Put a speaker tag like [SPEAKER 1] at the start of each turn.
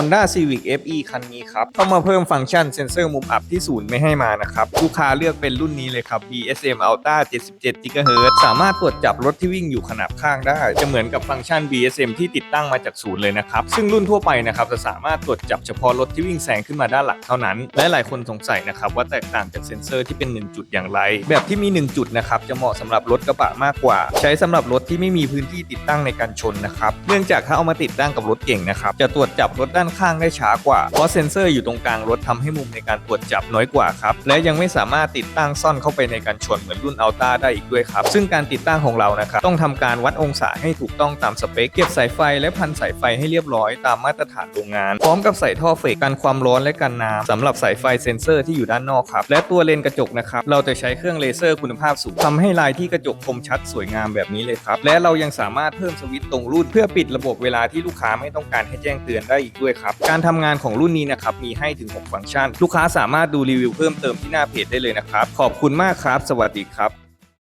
[SPEAKER 1] Honda Civic FE คันนี้ครับ เข้ามาเพิ่มฟังก์ชันเซ็นเซอร์มุมอับที่ศูนย์ไม่ให้มานะครับ ลูกค้าเลือกเป็นรุ่นนี้เลยครับ BSM Ultra 77 GHz สามารถตรวจจับรถที่วิ่งอยู่ขนาบข้างได้ จะเหมือนกับฟังก์ชัน BSM ที่ติดตั้งมาจากศูนย์เลยนะครับ ซึ่งรุ่นทั่วไปนะครับจะสามารถตรวจจับเฉพาะรถที่วิ่งแซงขึ้นมาด้านหลังเท่านั้น และหลายคนสงสัยนะครับว่าแตกต่างจากเซ็นเซอร์ที่เป็น 1 จุดอย่างไร แบบที่มี 1 จุดนะครับจะเหมาะสำหรับรถกระบะมากกว่า ใช้สำหรับรถที่ไม่มีพื้นที่ติดตั้งในการชนนะครับเนื่องจากถ้าเอามาติดตั้งกับรถเก่งนะครับจะตรวจจับรถด้านข้างได้ช้ากว่า เพราะเซ็นเซอร์อยู่ตรงกลางรถทำให้มุมในการตรวจจับน้อยกว่าครับ และยังไม่สามารถติดตั้งซ่อนเข้าไปในการชนเหมือนรุ่นอัลต้าได้อีกด้วยครับ ซึ่งการติดตั้งของเรานะครับต้องทำการวัดองศาให้ถูกต้องตามสเปคเก็บสายไฟและพันสายไฟให้เรียบร้อยตามมาตรฐานโรงงาน พร้อมกับใส่ท่อเฟกกันความร้อนและกันน้ำสำหรับสายไฟเซ็นเซอร์ที่อยู่ด้านนอกครับและตัวเลนกระจกนะครับเราจะใช้เครื่องเลเซอร์คุณภาพสูงทำให้ลายที่กระจกคมชัดสวยงามแบบนี้เลยครับและเรายังสามารถเพิ่มสวิตช์ตรงรุ่นเพื่อปิดระบบเวลาที่ลูกค้าไม่ต้องการให้แจ้งเตือนได้อีกด้วยครับ การทำงานของรุ่นนี้นะครับ มีให้ถึง 6 ฟังก์ชัน ลูกค้าสามารถดูรีวิวเพิ่มเติมที่หน้าเพจได้เลยนะครับ ขอบคุณมากครับ สวัสดีครับ